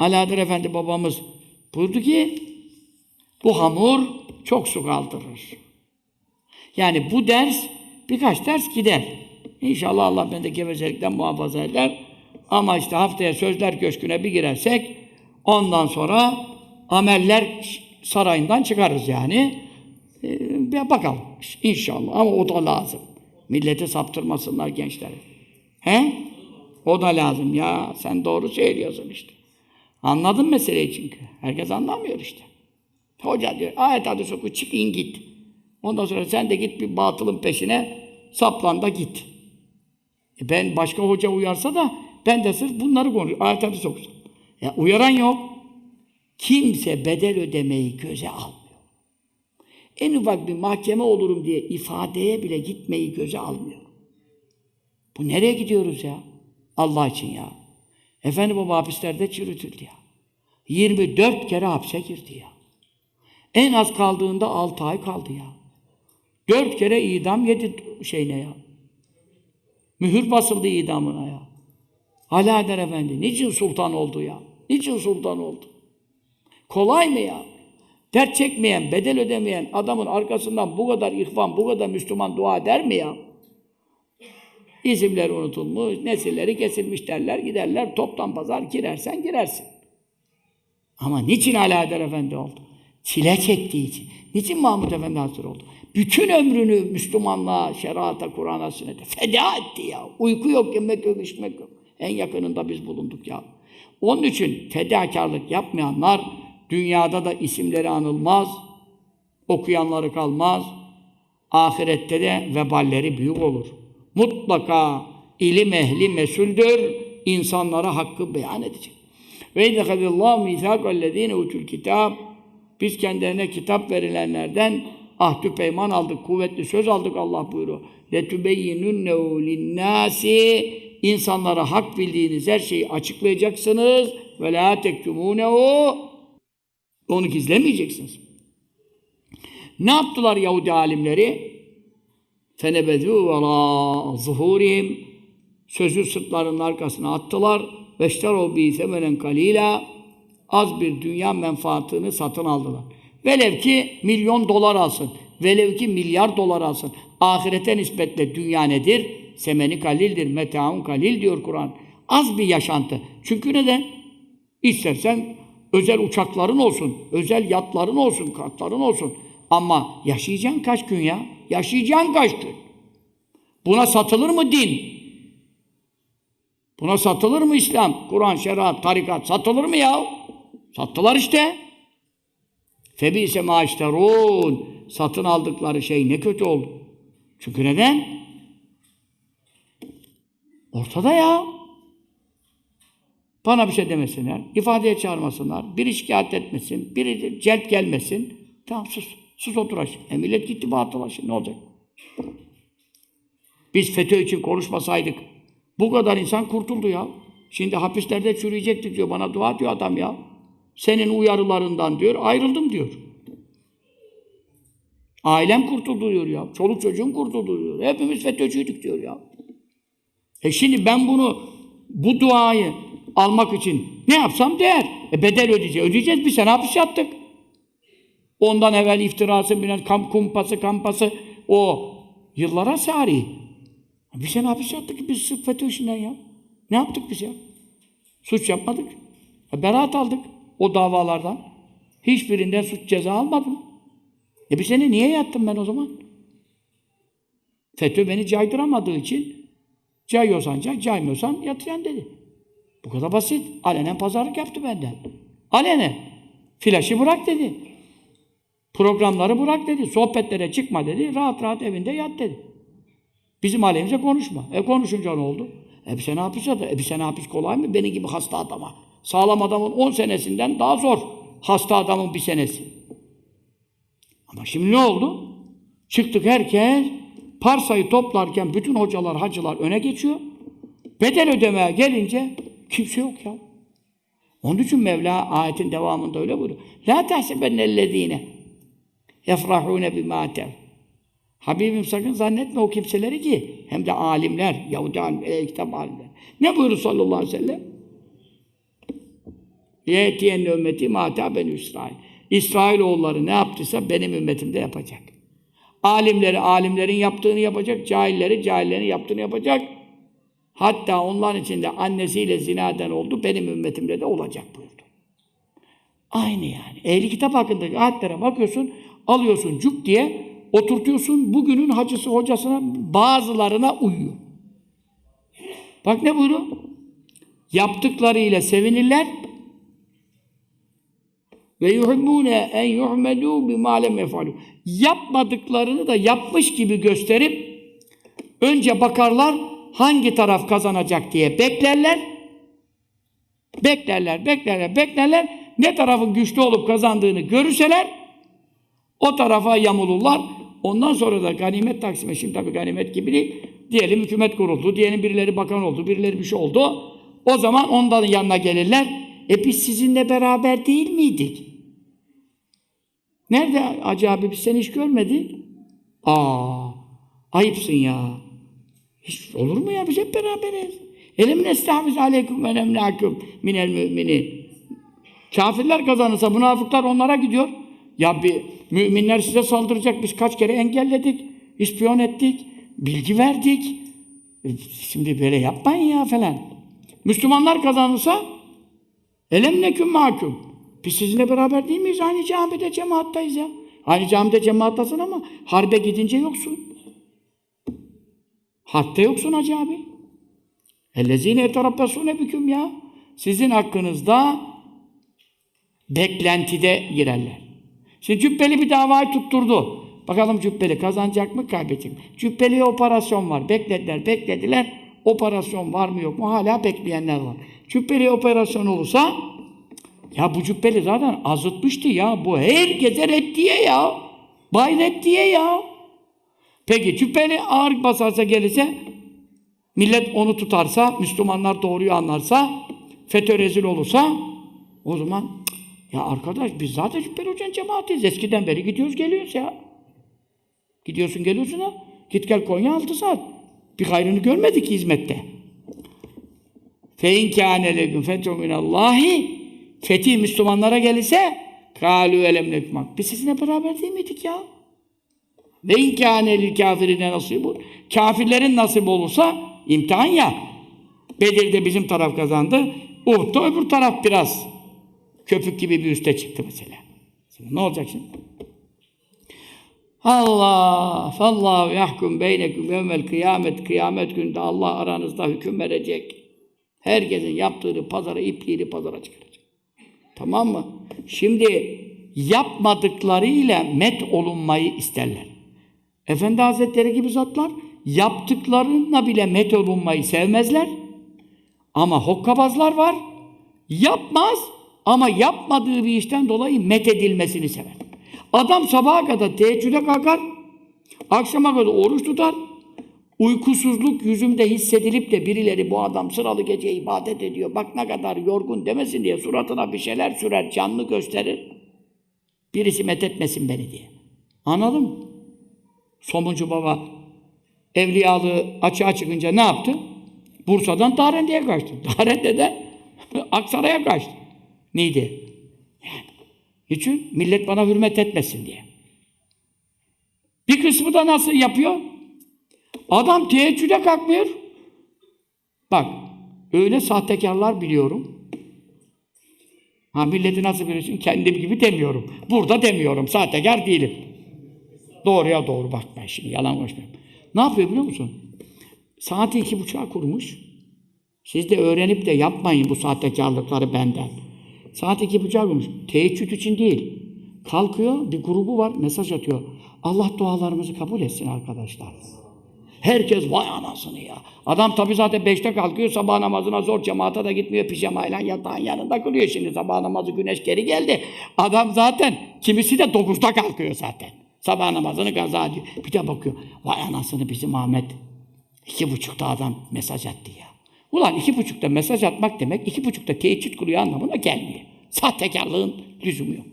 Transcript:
Alaeddin Efendi babamız buyurdu ki bu hamur çok su kaldırır. Yani bu ders birkaç ders gider. İnşallah Allah beni de gevezelikten muhafaza eder. Ama işte haftaya Sözler Köşkü'ne bir girersek ondan sonra ameller sarayından çıkarız yani. Ee, bakalım inşallah ama o da lazım. Millete saptırmasınlar gençleri. He? O da lazım ya. Sen doğru söylüyorsun işte. Anladın meseleyi çünkü. Herkes anlamıyor işte. Hoca diyor ayet hadis oku çık in git. Ondan sonra sen de git bir batılın peşine saplan da git. E ben başka hoca uyarsa da ben de sırf bunları konuşuyorum. Ayet hadis okusam. Ya uyaran yok. Kimse bedel ödemeyi göze almıyor. En ufak bir mahkeme olurum diye ifadeye bile gitmeyi göze almıyor. Bu nereye gidiyoruz ya? Allah için ya. Efendi baba hapislerde çürütüldü ya. 24 kere hapse girdi ya. En az kaldığında 6 ay kaldı ya. 4 kere idam yedi şeyine ya. Mühür basıldı idamına ya. Alaeddin Efendi niçin sultan oldu ya? Niçin sultan oldu? Kolay mı ya? Dert çekmeyen, bedel ödemeyen adamın arkasından bu kadar ihvan, bu kadar Müslüman dua eder mi ya? İsimleri unutulmuş, nesilleri kesilmiş derler, giderler, toptan pazar girersen girersin. Ama niçin Alaeddin Efendi oldu? Çile çektiği için. Niçin Mahmud Efendi Hazır oldu? Bütün ömrünü Müslümanlığa, şerata, Kur'an'a, sünnete feda etti ya. Uyku yok, yemek yok, içmek yok. En yakınında biz bulunduk ya. Onun için fedakarlık yapmayanlar dünyada da isimleri anılmaz, okuyanları kalmaz, ahirette de veballeri büyük olur. Mutlaka ilim ehli mesuldür, insanlara hakkı beyan edecek. Ve idhadallahu mithaqallezine utul kitab biz kendilerine kitap verilenlerden ahdü peyman aldık, kuvvetli söz aldık Allah buyuruyor. لَتُبَيِّنُنَّهُ لِلنَّاسِ insanlara hak bildiğiniz her şeyi açıklayacaksınız. Ve la tektumunehu onu gizlemeyeceksiniz. Ne yaptılar Yahudi alimleri? Fenebedû velâ zuhurihim sözü sırtlarının arkasına attılar. Veşterû bî semenen kalîlâ az bir dünya menfaatını satın aldılar. Velev ki milyon dolar alsın. Velev ki milyar dolar alsın. Ahirete nispetle dünya nedir? Semeni kalildir, metaun kalil diyor Kur'an. Az bir yaşantı. Çünkü neden? İstersen özel uçakların olsun, özel yatların olsun, katların olsun. Ama yaşayacaksın kaç gün ya? Yaşayacaksın kaç gün? Buna satılır mı din? Buna satılır mı İslam? Kur'an, şeriat, tarikat satılır mı ya? Sattılar işte. Febise maaşterun. Satın aldıkları şey ne kötü oldu. Çünkü neden? Ortada ya. Bana bir şey demesinler, ifadeye çağırmasınlar, biri şikayet etmesin, biri celp gelmesin. Tamam sus, sus otur aşağı. E millet gitti batıla şimdi ne olacak? Biz FETÖ için konuşmasaydık, bu kadar insan kurtuldu ya. Şimdi hapislerde çürüyecektik diyor, bana dua diyor adam ya. Senin uyarılarından diyor, ayrıldım diyor. Ailem kurtuldu diyor ya, çoluk çocuğum kurtuldu diyor. Hepimiz FETÖ'cüydük diyor ya. E şimdi ben bunu, bu duayı almak için ne yapsam değer. E bedel ödeyeceğiz. Ödeyeceğiz. Bir sene hapis yattık. Ondan evvel iftirası, bilen kamp kumpası, kampası o yıllara sari. Bir sene hapis yattık biz sırf FETÖ işinden ya. Ne yaptık biz ya? Suç yapmadık. E beraat aldık o davalardan. Hiçbirinden suç ceza almadım. E bir sene niye yattım ben o zaman? FETÖ beni caydıramadığı için cayıyorsan cay, caymıyorsan yatacaksın dedi. Bu kadar basit. Alenen pazarlık yaptı benden. Alenen. Flaşı bırak dedi. Programları bırak dedi. Sohbetlere çıkma dedi. Rahat rahat evinde yat dedi. Bizim aleyhimize konuşma. E konuşunca ne oldu? E bir sene hapis yattı. E bir sene hapis kolay mı? Benim gibi hasta adama. Sağlam adamın 10 senesinden daha zor. Hasta adamın bir senesi. Ama şimdi ne oldu? Çıktık herkes parsayı toplarken bütün hocalar, hacılar öne geçiyor. Bedel ödemeye gelince kimse yok ya. Onun için Mevla ayetin devamında öyle buyuruyor. La tahsebennellezine yefrahune bima atev. Habibim sakın zannetme o kimseleri ki hem de alimler, Yahudi alimler, kitap alimler. Ne buyurur sallallahu aleyhi ve sellem? Yetiyen ümmeti mata ben İsrail. İsrailoğulları ne yaptıysa benim ümmetim de yapacak. Alimleri alimlerin yaptığını yapacak, cahilleri cahillerin yaptığını yapacak. Hatta onların içinde annesiyle zinaden oldu, benim ümmetimde de olacak buyurdu. Aynı yani. Ehli kitap hakkındaki ayetlere bakıyorsun, alıyorsun cuk diye oturtuyorsun, bugünün hacısı hocasına bazılarına uyuyor. Bak ne buyuruyor? Yaptıklarıyla sevinirler ve yuhibbune en yuhmelu bima lem yefalu. Yapmadıklarını da yapmış gibi gösterip önce bakarlar hangi taraf kazanacak diye beklerler. Beklerler, beklerler, beklerler. Ne tarafın güçlü olup kazandığını görürseler o tarafa yamulurlar. Ondan sonra da ganimet taksimi, şimdi tabii ganimet gibi değil. Diyelim hükümet kuruldu, diyelim birileri bakan oldu, birileri bir şey oldu. O zaman onların yanına gelirler. E biz sizinle beraber değil miydik? Nerede Hacı abi biz seni hiç görmedik? Aa, ayıpsın ya. Hiç olur mu ya biz hep beraberiz. Elim nestahfiz aleyküm ve nemlâküm minel mümini. Kafirler kazanırsa münafıklar onlara gidiyor. Ya bir müminler size saldıracak. Biz kaç kere engelledik, ispiyon ettik, bilgi verdik. E, Şimdi böyle yapmayın ya falan. Müslümanlar kazanırsa elem neküm mahkum. Biz sizinle beraber değil miyiz? Aynı camide cemaattayız ya. Aynı camide cemaattasın ama harbe gidince yoksun. Harpte yoksun hacı abi. Ellezine eterabbesune büküm ya. Sizin hakkınızda beklentide girerler. Şimdi Cübbeli bir davayı tutturdu. Bakalım Cübbeli kazanacak mı, kaybedecek mi? Cübbeli'ye operasyon var. Beklediler, beklediler. Operasyon var mı yok mu? Hala bekleyenler var. Cübbeli'ye operasyon olursa ya bu Cübbeli zaten azıtmıştı ya. Bu herkese reddiye ya. Bay reddiye ya. Peki Cübbeli ağır basarsa gelirse millet onu tutarsa, Müslümanlar doğruyu anlarsa, FETÖ rezil olursa o zaman ya arkadaş biz zaten Cübbeli Hoca'nın cemaatiyiz. Eskiden beri gidiyoruz geliyoruz ya. Gidiyorsun geliyorsun ha. Git gel Konya 6 saat. Bir hayrını görmedik ki hizmette. Fe in kâne leküm fethu minallahi Fetih Müslümanlara gelirse elem nekmak. Biz sizinle beraber değil miydik ya? Ve in kâne lil kâfirine nasibun. Kafirlerin nasip olursa imtihan ya. Bedir'de bizim taraf kazandı. Uhud'da öbür taraf biraz köpük gibi bir üste çıktı mesela. Şimdi ne olacak şimdi? Allah, fallahu yahkum beyneküm yevmel kıyamet, kıyamet gününde Allah aranızda hüküm verecek. Herkesin yaptığını pazara, ipliğini pazara çıkaracak. Tamam mı? Şimdi yapmadıklarıyla met olunmayı isterler. Efendi Hazretleri gibi zatlar yaptıklarına bile met olunmayı sevmezler. Ama hokkabazlar var. Yapmaz ama yapmadığı bir işten dolayı met edilmesini sever. Adam sabaha kadar teheccüde kalkar, akşama kadar oruç tutar. Uykusuzluk yüzümde hissedilip de birileri bu adam sıralı gece ibadet ediyor. Bak ne kadar yorgun demesin diye suratına bir şeyler sürer, canlı gösterir. Birisi methetmesin beni diye. Anladın mı? Somuncu baba evliyalığı açığa çıkınca ne yaptı? Bursa'dan Darende'ye kaçtı. Darende'de Aksaray'a kaçtı. Neydi? Yani. Niçin? Millet bana hürmet etmesin diye. Bir kısmı da nasıl yapıyor? Adam teheccüde kalkmıyor. Bak, öyle sahtekarlar biliyorum. Ha milleti nasıl biliyorsun? Kendim gibi demiyorum. Burada demiyorum. Sahtekar değilim. Doğruya doğru bak ben şimdi yalan konuşmuyorum. Ne yapıyor biliyor musun? Saati iki buçuğa kurmuş. Siz de öğrenip de yapmayın bu sahtekarlıkları benden. Saat iki buçuğa kurmuş. Teheccüd için değil. Kalkıyor, bir grubu var, mesaj atıyor. Allah dualarımızı kabul etsin arkadaşlar. Herkes vay anasını ya. Adam tabii zaten beşte kalkıyor, sabah namazına zor cemaate de gitmiyor, pijamayla yatağın yanında kılıyor. Şimdi sabah namazı güneş geri geldi. Adam zaten, kimisi de dokuzda kalkıyor zaten. Sabah namazını gaza ediyor. Bir de bakıyor, vay anasını bizim Ahmet. İki buçukta adam mesaj attı ya. Ulan iki buçukta mesaj atmak demek, iki buçukta teheccüd kılıyor anlamına gelmiyor. Sahtekarlığın lüzumu yok.